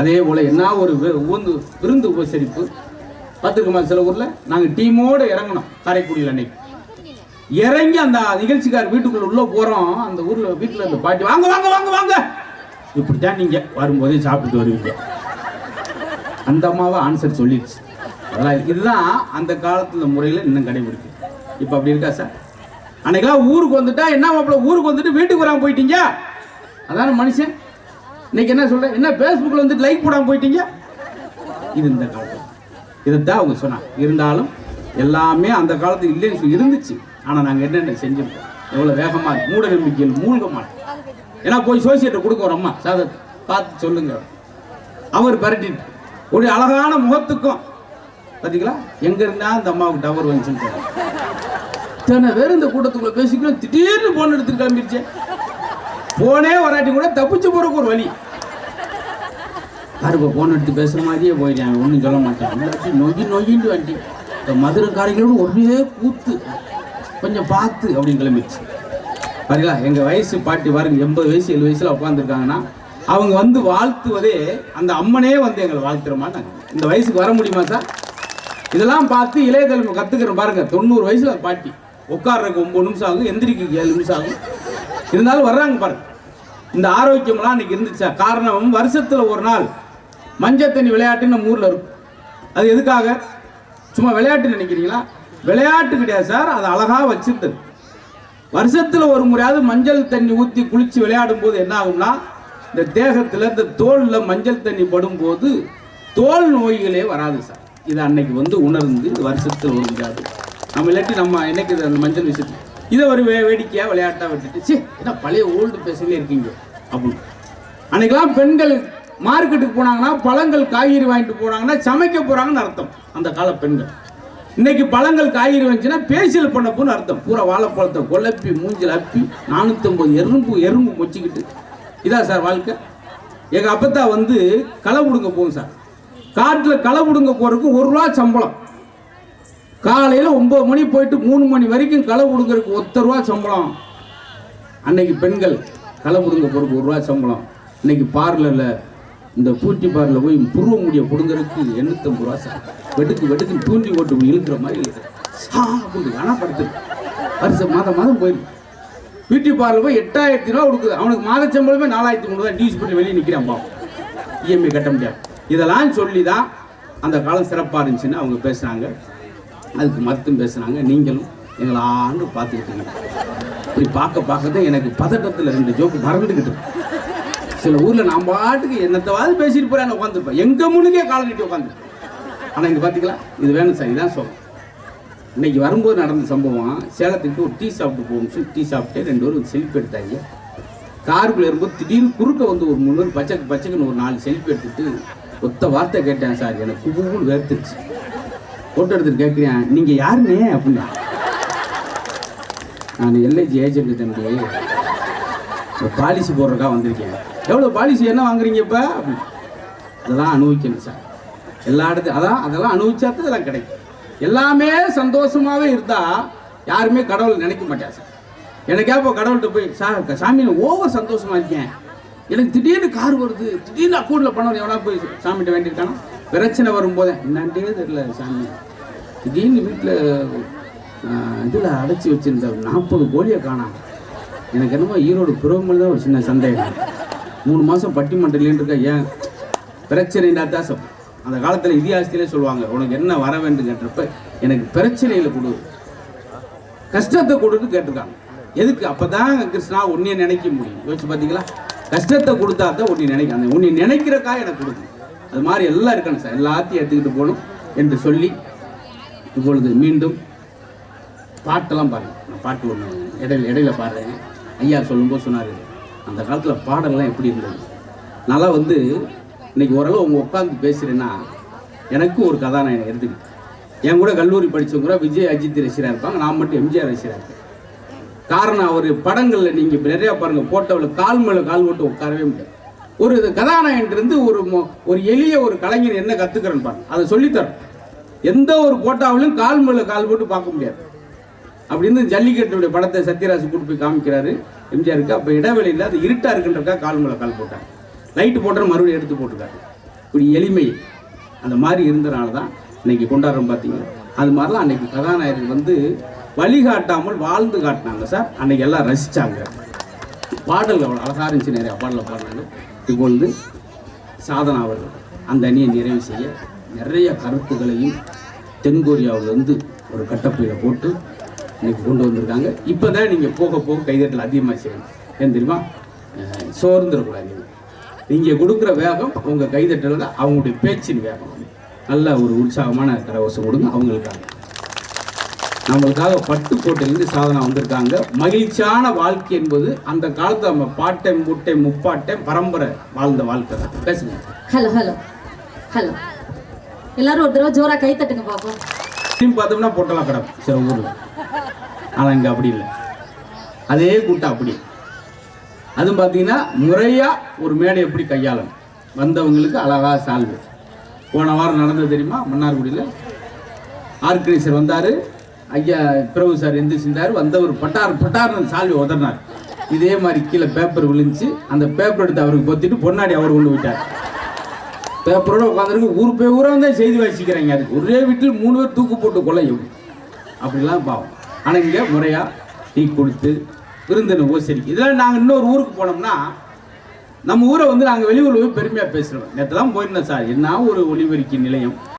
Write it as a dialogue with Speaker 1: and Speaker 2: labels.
Speaker 1: அதே போல் என்ன ஒரு ஊந்து விருந்து உபசரிப்பு. பார்த்துருக்கோமா சில ஊரில் நாங்கள் டீமோடு இறங்கணும் காரைக்குடியில் அன்னைக்கு. இறங்கி அந்த நிகழ்ச்சிக்கார் வீட்டுக்குள்ள உள்ள போகிறோம் அந்த ஊரில் வீட்டில் இருந்து பாட்டி வாங்க வாங்க வாங்க வாங்க. இப்படித்தான் நீங்கள் வரும்போதே சாப்பிட்டு வருவீங்க. அந்த அம்மாவை ஆன்சர் சொல்லிடுச்சு. அதெல்லாம் இதுதான் அந்த காலத்தில் முறையில் இன்னும் கடைபிடிக்கும் இப்போ அப்படி இருக்கா சார்? அன்னைக்கெல்லாம் ஊருக்கு வந்துட்டா என்ன மாப்பிள்ள ஊருக்கு வந்துட்டு வீட்டுக்கு வராமல் போயிட்டீங்க? அதான மனுஷன்? இன்னைக்கு என்ன சொல்ற என்ன ஃபேஸ்புக்கில் வந்துட்டு லைக் போடாமல் போயிட்டீங்க? இது இந்த காலத்தில். இதைத்தான் அவங்க சொன்னாங்க. இருந்தாலும் எல்லாமே அந்த காலத்து இல்லைன்னு சொல்லி இருந்துச்சு. ஆனால் நாங்கள் என்னென்ன செஞ்சிருக்கோம்? எவ்வளோ வேகமாக மூட நம்பிக்கையில் மூழ்க ஏன்னா போய் சோசியேட்டர் கொடுக்க ஒரு அம்மா சாத பார்த்து சொல்லுங்க. அவர் பரட்டிட்டு. ஒரு அழகான முகத்துக்கும். பார்த்தீங்களா எங்க இருந்தா அந்த அம்மாவுக்கு டவர் வந்துச்சுன்னு தெரியல. இத்தனை பேர் இந்த கூட்டத்துக்குள்ள பேசிக்கணும் திடீர்னு போன் எடுத்துட்டு கிளம்பிடுச்சேன் போனே வராட்டி கூட தப்பிச்சு போறதுக்கு ஒரு வழி. யாரு ஃபோன் போன் எடுத்து பேசுகிற மாதிரியே போயிட்டேன். ஒன்றும் சொல்ல மாட்டேன். நொங்கி நொங்கிட்டு வண்டி இந்த மதுரைக்காரங்களோட ஒன்றே கூத்து. கொஞ்சம் பார்த்து அப்படின்னு கிளம்பிடுச்சு. பாருங்களா எங்கள் வயசு பாட்டி பாருங்க எண்பது வயசு ஏழு வயசில் உட்காந்துருக்காங்கன்னா அவங்க வந்து வாழ்த்துவதே அந்த அம்மனே வந்து எங்களை வாழ்த்துற மாட்டாங்க. இந்த வயசுக்கு வர முடியுமா சார்? இதெல்லாம் பார்த்து இளைய தலைமை கற்றுக்கிறோம் பாருங்க. தொண்ணூறு வயசில் பாட்டி உட்காடுறதுக்கு ஒம்பது நிமிஷம் ஆகும் எந்திரிக்கு ஏழு நிமிஷம் ஆகும். இருந்தாலும் வர்றாங்க பாருங்க. இந்த ஆரோக்கியம்லாம் அன்னைக்கு இருந்துச்சு? காரணம் வருஷத்தில் ஒரு நாள் மஞ்சள் தண்ணி விளையாட்டுன்னு நம்ம ஊரில் இருக்கும். அது எதுக்காக? சும்மா விளையாட்டு நினைக்கிறீங்களா? விளையாட்டு கிடையாது சார் அது அழகாக வச்சுருந்தது. வருஷத்தில் ஒரு முறையாவது மஞ்சள் தண்ணி ஊற்றி குளித்து விளையாடும் போது என்ன ஆகும்னா இந்த தேகத்தில் இந்த தோலில் மஞ்சள் தண்ணி படும்போது தோல் நோய்களே வராது சார். இது அன்னைக்கு வந்து உணர்ந்து வருஷத்தில் வருஷத்துல ஒரு முறையாவது. நம்ம இல்லாட்டி நம்ம என்னைக்கு அந்த மஞ்சள் விஷயத்துக்கு இதை ஒரு வே வேடிக்கையாக விளையாட்டாக விட்டுட்டு சே என்ன பழைய ஓல்டு பேசிலே இருக்கீங்க? அப்படின்னு அன்னைக்கெல்லாம் பெண்கள் மார்க்கெட்டுக்கு போனாங்கன்னா பழங்கள் காய்கறி வாங்கிட்டு போனாங்கன்னா சமைக்க போகிறாங்கன்னு அர்த்தம். அந்த கால பெண்கள். இன்னைக்கு பழங்கள் காய்கறி வந்துச்சுன்னா பேசியல் பண்ண போன்னு அர்த்தம். பூரா வாழைப்பழத்தை கொலப்பி மூஞ்சில் அப்பி நானூற்றம்பது எறும்பு எறும்பு மொச்சிக்கிட்டு. இதான் சார் வாழ்க்கை? எங்கள் அப்பத்தா வந்து களை கொடுங்க போகும் சார். காட்டில் களை கொடுங்க போகிறதுக்கு ஒரு ரூபா சம்பளம். காலையில் ஒம்பது மணி போயிட்டு மூணு மணி வரைக்கும் களை பிடுங்கறதுக்கு ஒத்த ரூபா சம்பளம். அன்னைக்கு பெண்கள் களை பிடுங்க போகிறதுக்கு ஒரு ரூபா சம்பளம். இன்னைக்கு பார்லரில் இந்த பூட்டி பார்லரில் போய் புருவ முடிய பிடுங்கறதுக்கு எண்ணூத்தம்பது ரூபா சார் வெட்டுக்கு வெட்டுக்கு தூண்டி ஓட்டு இழுக்கிற மாதிரி இழுக்கிற சா அப்படி ஆனால் படுத்து வருஷம் மாதம் மாதம் போயிடும் பியூட்டி பார்லர் போய் எட்டாயிரத்தி ரூபா கொடுக்குது அவனுக்கு மாத சம்பளமே நாலாயிரத்தி மூணு தான் டியூஸ் பண்ணி வெளியே நிற்கிறான் பாவம். இஎம்ஐ கட்ட முடியாது. இதெல்லாம் சொல்லி தான் அந்த காலம் சிறப்பாக இருந்துச்சுன்னு அவங்க பேசுகிறாங்க அதுக்கு மருத்துவம் பேசுனாங்க. நீங்களும் எங்களை ஆண்டு பார்த்துக்கிட்டீங்க. இப்படி பார்க்க பார்க்க தான் எனக்கு பதட்டத்தில் ரெண்டு ஜோக்கு மறந்துக்கிட்டு. சில ஊரில் நான் பாட்டுக்கு என்னத்தவாது பேசிட்டு போறேன் உட்காந்துருப்பேன் எங்கள் முன்னுக்கே கால் நீட்டி உட்காந்துருப்பேன் ஆனால் இங்கே பார்த்தீங்களா இது வேணும் சார். இதான் சொல்லும் இன்னைக்கு வரும்போது நடந்த சம்பவம். சேலத்துக்கு ஒரு டீ சாப்பிட்டு போகணும் சொல்லி டீ சாப்பிட்டு ரெண்டு பேரும் செல்ஃபி எடுத்தாங்க. காருக்குள்ளே இருக்கும்போது திடீர்னு குறுக்க வந்து ஒரு மூணு பேர் பச்சைக்கு பச்சைக்குன்னு ஒரு நாலு செல்ஃபி எடுத்துட்டு ஒத்த வார்த்தை கேட்டேன் சார். எனக்கு குபுன்னு வேர்த்துருச்சு. ஃபோட்டோ எடுத்துட்டு கேட்குறேன் நீங்கள் யாருனே அப்படின்னா நான் எல்ஐஜி ஏஜென்ட் தம்பி. பாலிசி போடுறக்கா வந்திருக்கேன். எவ்வளோ பாலிசி என்ன வாங்குறீங்க இப்போ? அப்படின்னு. அதெல்லாம் அனுபவிக்கணும் சார். எல்லா இடத்து அதான் அதெல்லாம் அனுபவிச்சா தான் இதெல்லாம் கிடைக்கும். எல்லாமே சந்தோஷமாகவே இருந்தால் யாருமே கடவுளை நினைக்க மாட்டேன் சார். எனக்கே இப்போ கடவுள்கிட்ட போய் சார் சாமி நான் ஓவர் சந்தோஷமா இருக்கேன். எனக்கு திடீர்னு கார் வருது. திடீர்னு அக்கௌண்ட்டில் பணம் எவ்வளோ போய் சாமிகிட்ட வேண்டியிருக்கானா? பிரச்சனை வரும்போதே என்னன்ட்டே தெரியல சாமி. திடீர்னு வீட்டில் இதில் அடைச்சி வச்சிருந்த நாற்பது கோழியை காணாம். எனக்கு என்னமோ ஈரோடு பிறகுமல் தான் ஒரு சின்ன சந்தேகம். மூணு மாதம் பட்டிமன்றலேன்னு இருக்க ஏன் பிரச்சனைனா தான் அந்த காலத்தில் இதிகாசத்திலே சொல்லுவாங்க உனக்கு என்ன வர வேண்டும் கேட்டப்ப எனக்கு பிரச்சனையில் கொடு. கஷ்டத்தை கொடுத்து கேட்டிருக்காங்க. எதுக்கு? அப்பதான் கிருஷ்ணா உன்னைய நினைக்க முடியும். யோசிச்சு பார்த்தீங்களா கஷ்டத்தை கொடுத்தா தான் உன்னை நினைக்க அந்த உன்னை நினைக்கிறக்கா எனக்கு கொடுக்கும். அது மாதிரி எல்லாம் இருக்கணும் சார். எல்லாத்தையும் எடுத்துக்கிட்டு போகணும் என்று சொல்லி இப்பொழுது மீண்டும் பாட்டெல்லாம் பாருங்கள் நான் பாட்டு ஒன்று இடையில இடையில பாடுறேன். ஐயா சொல்லும்போது சொன்னார் அந்த காலத்தில் பாடலாம் எப்படி இருந்தது? நல்லா வந்து இன்னைக்கு ஓரளவு உங்க உட்காந்து பேசுகிறேன்னா எனக்கும் ஒரு கதாநாயகன் எடுத்துக்கிட்டு என் கூட கல்லூரி படிச்சவங்க கூட விஜய் அஜித் ரசிகராக இருப்பாங்க. நான் மட்டும் எம்ஜிஆர் ரசிகராக இருப்பேன். காரணம் அவர் படங்களில் நீங்கள் நிறையா பாருங்கள் போட்டோவில் கால் மேலே கால் போட்டு உட்காரவே முடியாது. ஒரு கதாநாயகன் இருந்து ஒரு மொ- ஒரு எளிய ஒரு கலைஞர் என்ன கற்றுக்கிறேன்னு பாருங்க. அதை சொல்லித்தரும் எந்த ஒரு போட்டாவிலும் கால் மேலே கால் போட்டு பார்க்க முடியாது. அப்படின்னு ஜல்லிக்கட்டுடைய படத்தை சத்யராஜ் கூட்டு போய் காமிக்கிறாரு. எம்ஜிஆருக்கு அப்போ இடைவெளியில் அது இருட்டாக இருக்குன்றக்கா கால் மேலே கால் போட்டாங்க லைட்டு போட்டால் மறுபடியும் எடுத்து போட்டுருக்காரு. இப்படி எளிமை அந்த மாதிரி இருந்தனால தான் இன்னைக்கு கொண்டாடுறோம் பார்த்தீங்கன்னா அது மாதிரிலாம் அன்னைக்கு கதாநாயகன் வந்து வழிகாட்டாமல் வாழ்ந்து காட்டினாங்க சார். அன்னைக்கு எல்லாம் ரசித்தாங்க பாடல்கள் அவ்வளோ அழகாக இருந்துச்சு நிறையா பாடல பாடினாங்க இப்பொழுது சாதனா அவர்கள் அந்த அணியை நிறைவு செய்ய நிறைய கருத்துக்களையும் தென்கொரியாவிலேருந்து ஒரு கட்டப்பையில் போட்டு இன்னைக்கு கொண்டு வந்திருக்காங்க. இப்போ தான் நீங்கள் போக போக கைதட்டல் அதிகமாக செய்யணும். ஏன் தெரியுமா? சோர்ந்துடக்கூடாது நீங்கள் கொடுக்குற வேகம் உங்கள் கைதட்டலில் அவங்களுடைய பேச்சின் வேகம். நல்ல ஒரு உற்சாகமான கரவசம் கொடுங்க. அவங்களுக்காக. நம்மளுக்காக பட்டுக்கோட்டையிலிருந்து சாதனை வந்திருக்காங்க. மகிழ்ச்சியான வாழ்க்கை என்பது அந்த காலத்து நம்ம பாட்டை முட்டை முப்பாட்டை பரம்பரை வாழ்ந்த வாழ்க்கை தான். பேசுங்க.
Speaker 2: Hello hello hello. எல்லாரும் ஒரு தடவை ஜோரா கை தட்டுங்க பாப்போம்.
Speaker 1: திரும்பி பார்த்தோம்னா பொட்டலாம் கிடக்கும். சில ஊரில் ஆனால் இங்கே அப்படி இல்லை. அதே கூட்டம் அப்படி. அதுவும் பார்த்தீங்கன்னா முறையாக ஒரு மேடை எப்படி கையாளணும்? வந்தவங்களுக்கு அழகா சால்வு போன வாரம் நடந்தது தெரியுமா? மன்னார்குடியில். ஆர்கனைசர் வந்தார். ஐயா பிரபு சார் எந்திரிச்சிருந்தார். வந்தவர் பட்டார் பட்டார்னு சால்வி உதறினார். இதே மாதிரி கீழே பேப்பர் விழுந்துச்சு. அந்த பேப்பர் எடுத்து அவருக்கு பொத்திட்டு பொன்னாடி அவர் கொண்டு போயிட்டார். பேப்பரோட உட்காந்துருக்கு ஊர் போய் ஊரா தான் செய்தி வாசிக்கிறாங்க. அதுக்கு ஒரே வீட்டில் மூணு பேர் தூக்கு போட்டு கொலை அப்படிலாம் பாவம். ஆனால் இங்கே முறையாக டீ கொடுத்து விருந்தின உபசரிக்கு இதெல்லாம் நாங்கள் இன்னொரு ஊருக்கு போனோம்னா நம்ம ஊரை வந்து நாங்கள் வெளியூரில் போய் பெருமையாக பேசுகிறோம் நேற்றுலாம் போயிருந்தோம் சார். என்ன ஒரு ஒளிபெருக்கி நிலையம்.